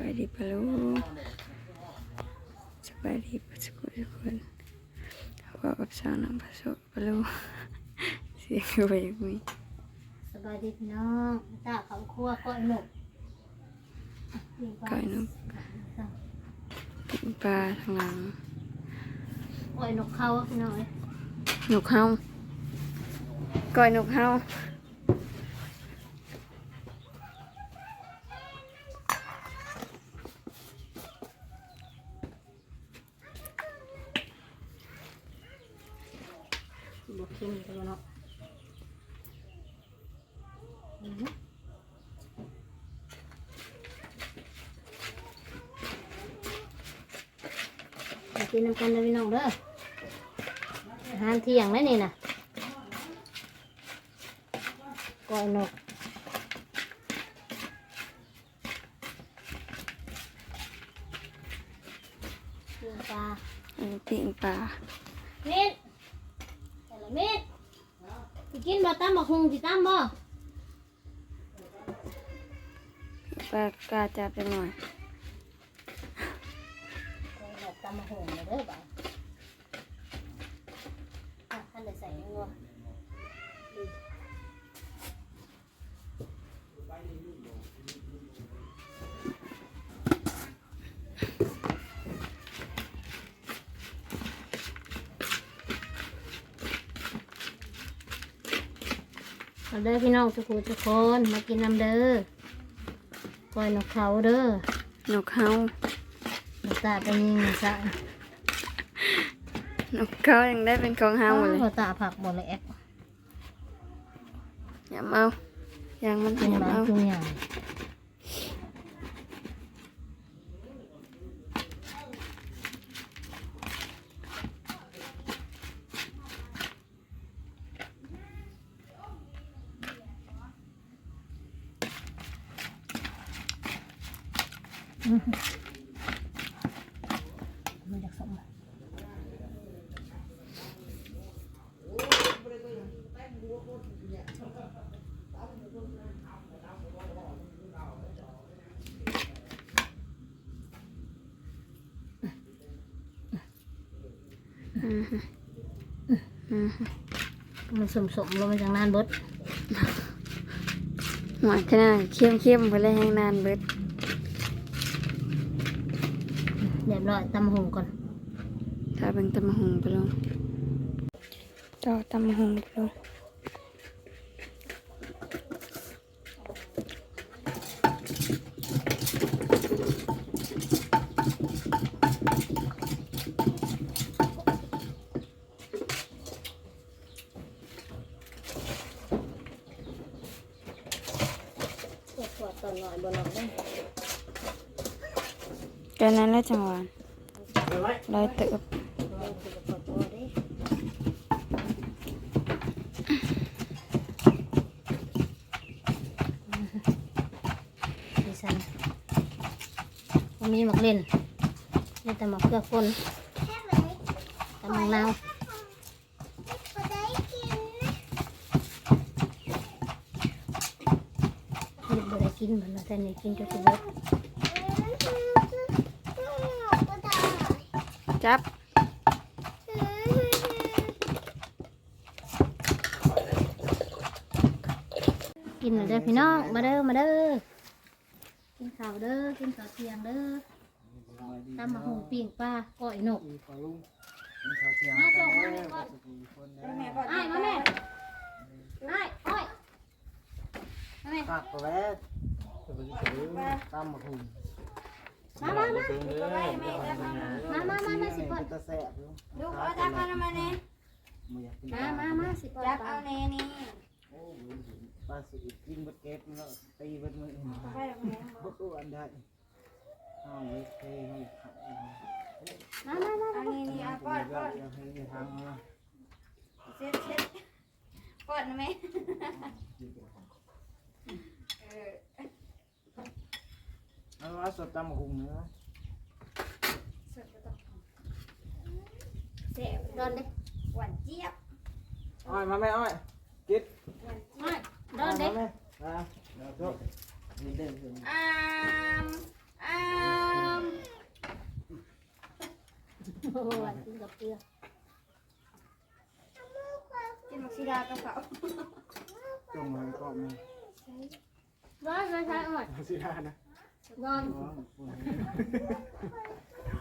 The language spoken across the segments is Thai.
บายดีปะลูกสบายดีปะทุกคนทุกคนเขาบอกกับสาวน้ำผสมปะลูกเสียงก็ไปอย่างนี้สบายดีพี่น้องตาเขาครัวก้อยหนกดีกว่าก้อยนกปิ้งปลาทางหลังก้อยหนกเขาพี่น้องเอ้ยนกเฮาก้อยนกเฮา บวกเค็มกันเนาะอือหือไป กินน้ำกันเลยพี่น้องเด้ออาหารเที่ยงแล้วนี่นะก้อยหนกปิ้งปลาอันนี้ปิ้งปลามิดแต่ละมิดสิกินบ่ตำบักหุงสิตำบ่ปลากาจับไปหน่อยแบบตำบักหุง เลยเด้อบ่าวอะท่านได้ใส่ยังบ่ดีมาเด้อพี่น้องทุกคนทุกคนมากินน้ำเด้อก้อยนกเขาเด้อนกเฮาน้ำตาเป็นยิงซะ นกเขายังได้เป็นของเฮาหมดเลยหัวตาผักหมดเลยแอ๊กอย่าเอายังมันกินอย่ามาเอาทุกอย่างมันจะสม อืมฮึอื มฮึมันสมสมลงมาจากนานเบิดหวานขนาดเข้มเข้มๆไปเลยแห้งนานเบิดเรียบร้อยตำหงก่อนถ้าเป็นตำมะฮุงไปลงต่อตำมะฮุงไปลง ขวดขวดตอนหน่อยบนหน่อยได้ แค่ นั้นแหละจังหวะร้อยเติบขวดตัวได้ดิฉันมันมีหมักเล่นนี่แต่หมักเกลือคนตำมังนาวลูกบ่ได้กินเหมือนเราแต่นี่กินจนจะเบิด จับ กินหน่อยเด้อพี่น้อง มาเด้อ มาเด้อ กินข้าวเด้อ กินข้าวเที่ยงเด้อตำมะฮุงปิ้งปลาก้อยนกมาส่งมาแม่ก่อนไอ้ายมาแม่ไอ้ายอ้อยมาแม่ฝากตัวแม่จะไปซื้อตำมะฮุง มามามาซื้อเลยมามามามาสิปอดจะแสบอยู่ลูกเอาจับเอาทำไมเนี่ยไม่อยากกินมามามาสิปอดจับเอาเนนี่โอ้ยปลาสิกินบดเก็บแล้วตีบดมือไปโรงเรียนบ่คืออันใดเอาไว้เทให้ขัดมามามาเอานี่นี่เอาป้อนป้อนอย่าให้ทางมาเช็ดเช็ดป้อนนะแม่เออ เอาว่าสดตำบักหุ่งเลยสดก็ต้องเสบโดนเลยหวานเจี๊ยบอ้อยมาแม่อ้อยหวานเจี๊ยบโดนเลยมาแม่มาเดี๋ยวจบนี่เด้งถึงอามอามโอ้หวานกินกับเกลือกินมักซีดากับเขาจมมาก็มาร้อนร้อนร้อนหมด สิได้นะ ร้อนอ๋อ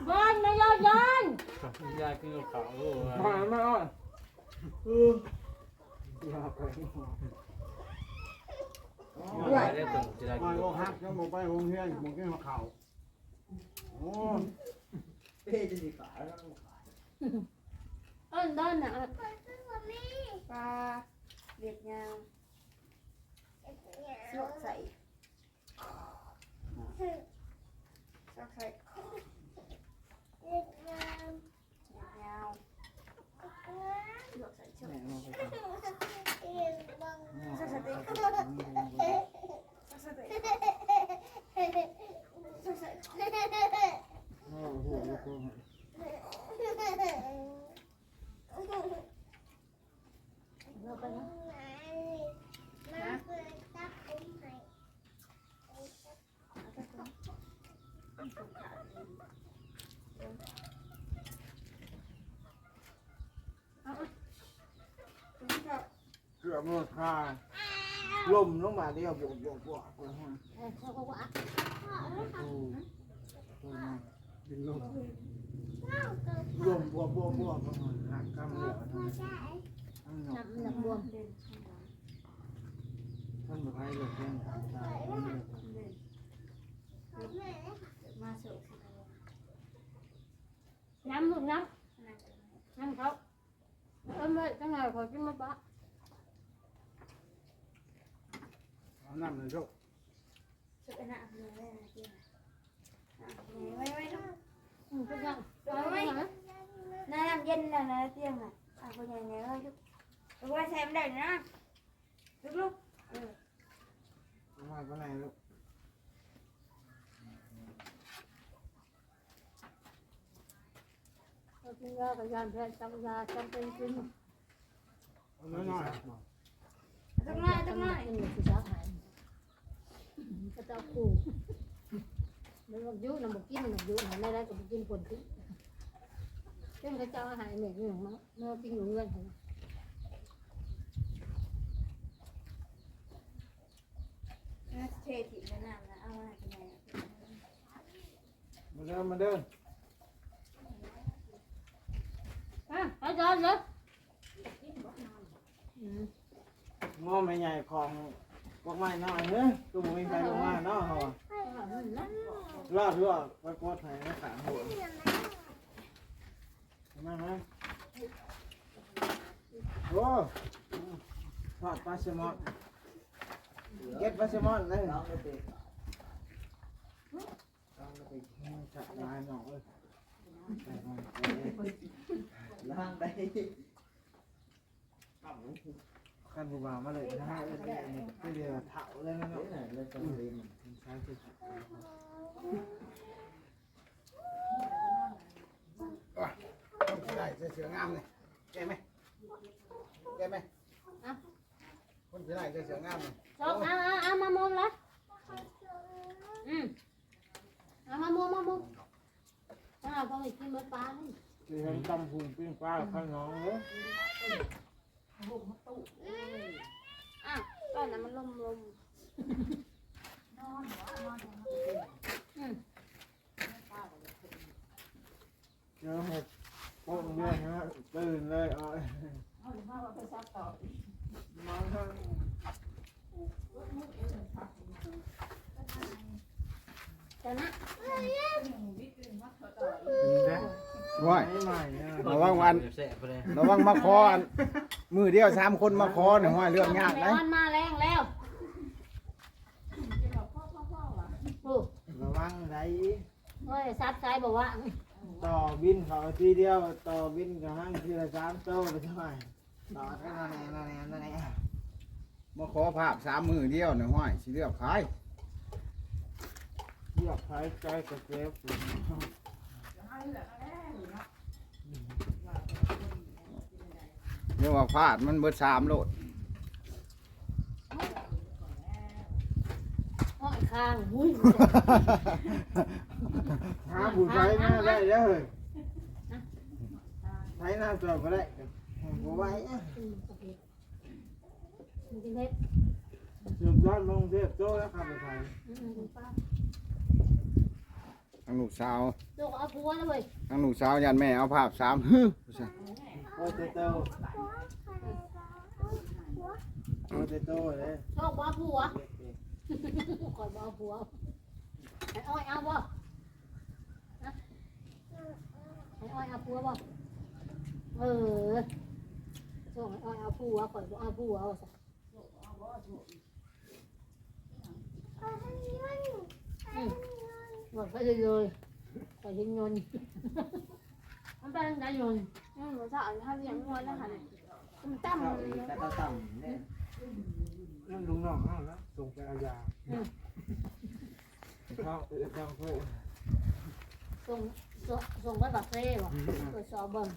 ร้อนไม่ร้อนร้อนยายกินกับเขาลูกมาไม่อ่อนเอออยากไปยายได้ตึงจะได้มากินโรงฮักยังบอกไปโรงเรียนบอกกินมาข่าวโอ้เป้จะดีขายแล้วเอิ้นด้านน่ะปลาเวียดยาวสวกใส่สวกใส่เวียดยาวสวกใส่สวก แม่มาไป สวกใส่ติ๊กสวกใส่ติ๊กสวกใส่ โอ้โหโอ้โห เราไปนะ เกือบหมดค่าลมลงมาเดียวบวกบวกบวกเออเขาก็ว่าโอ้ตัวมันดินลมลมบวกบวกบวกก็มันหักกำเหลือทั้งหมดน้ำหนักบวมท่านบอกให้เลิกเล่นตายมันเลิกมาสวกน้ำลูกน้ำน้ำเขาเอิ้นไม่ตั้งไงขอกินมาปะ เอาน้ำเลยลูกสวกหน้าเลยไว้ไว้ลูกอืมก็ยังเอาไว้นะน้ำเย็นนะนะเตียงอะอะคนใหญ่เนี่ยเลยลูกลูกว่าใช้ไม่ได้นะลูกลูกเออเอามาไปไหนลูกเรากินยากับยาแพ้จำยาจำเป็นกินเอาน้อยต้องน้อยต้องน้อยกินอยู่ที่สาหา ยก็จะขู่มันบอกยุ่งนะบอกกินมันบอกยุ่งไม่ได้ก็บอกกินคนที่เจ้าก็เจ้าอาหารเหม็นอยู่มั้งเมื่อกินอยู่เงื่อนเขานะเทถิ่นแล้วน้ำนะเอามาเป็นไงๆมาเดินมาเดินอะไปจอนเลยงอไม่ใหญ่ของ พวกไม้น้อยเฮ้ยตัวมึงไปลงมาเนาะเหรอรอดรอดไปกดไหนนะขามหัวมาไหมโอ้ทอดปลาแซลมอนเก็บปลาแซลมอนเลยจัดลายหน่อยเลยล่างได้ กันบูบามาเลยนะฮะไม่เดียวเถาเลยนะเนาะเลยต้องเรียนใช้คือได้เสืองามเลยแกไหมแกไหมคนที่ได้เสืองามเลยจอนเอาเอาเอามามุมละอืมเอามามุมมามุมถ้าพอไปกินมะปลานี่ที่เห็นตำพุงปิ้งปลาข้างน้องเลยอะก้อนน้ำมันลมลมเจอเห็ดโป่งเนี่ยฮะตื่นเลยอ๋อมาทั้งแต่นะว้ายใหม่เนี่ยระวังวันเระวังมาคออัน มือเดียวสามคนมาคอเนี่ยห้อยเรื่องยากแมนะวมาแรงแล้วโอ้ระวังไหนเฮ้ยซับซ้ายบอกว่าต่อบินเขาทีเดียวต่อบินกับห้างทีละสามโต้ไปเท่าไหร่ต่อแค่นั้นเองนั่นเองนั่นเองมาขอภาพสามมือเดียวเนี่ยห้อยสิเลือกขายเรียกใช้ใจกับเจ็บ เรียกว่าพลาดมันเบิดสามโลดห้อยข้างหุ้ยหาผู้ใช้แม่ได้เลยน้ำจอดก็ได้บ่ไหวอะอืมโอเคมันกินเทปสุดยอดลงเทพโจ้แล้วครับไปไทยอืมอืมป้าทางลูกสาวลูกเอาผัวแล้วเว้ยทางลูกสาวยันแม่เอาภาพสามฮึว่าซั่น โอ้เตโต้โอ้เตโต้เลยชอบบ่เอาผัวคอยบ่เอาผัวไอ้อ้อยเอาบ่ไอ้อ้อยเอาผัวบ่เออส่งไอ้อ้อยเอาผัวคอยบ่เอาผัวว่าซะหมดไปเลยเลยไปยิงยน มันเป็นไงยนต์อืมหนูจะเอาข้าวเลี้ยงวัวแล้วค่ะมันตั้มเลยแต่ก็ต่ำเนี่ยนั่นลุงน้องเอาแล้วส่งไปอายาเข้าเออจังเพื่อส่งส่งส่งไปบักเซ่บ่ตรวจสอบเบิ่ง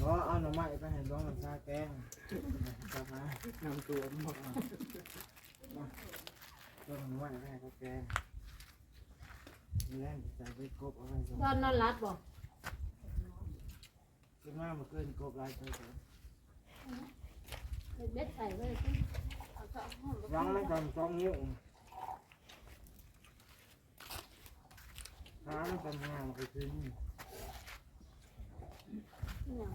รอเอาหน่อไม้ไปให้น้องน้ำชาแกงครับนะนำตัวมาต้นหน่อไม้ไปให้เขาแกง มีแรงใจไปกบเอาไว้ตอนนอนรับบ่ขึ้นมาเมื่อคืนกบลายตัวเดียวเบ็ดใส่ไว้เอาเจาะห้องวางไม่ก่อนสองนิ้วขามันกันงานไปขึ้นเนี่ย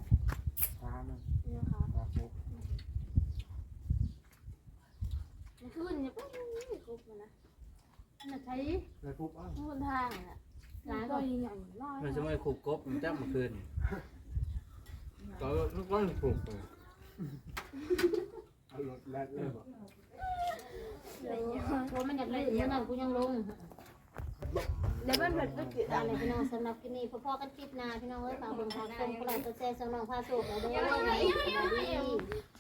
ขามันเนี่ยค่ะขาปุ๊บมันขึ้นเนี่ยปุ๊บนี่กบมันนะ น่ะใช้เลยปุ๊บอ้าวบนทางอะร้านก็ยิ่งใหญ่มากมันจะไม่ขู่กบมันจับมาคืนก็มันก็ถูกเอารถแลกเลยบอกอะไรเงี้ยโอ้มันอยากเล่นมันนั่นกูยังลงเดี๋ยวมันเผ็ดก็จืดอะอะไรไรพี่น้องสำหรับคลิปนี้พ่อๆกันคลิปหน้าพี่น้องเอ้ยฝากเบิ่งฝากชมกดไลค์กดแชร์ส่งน้องพาสุขแล้วเด้อสวัสดี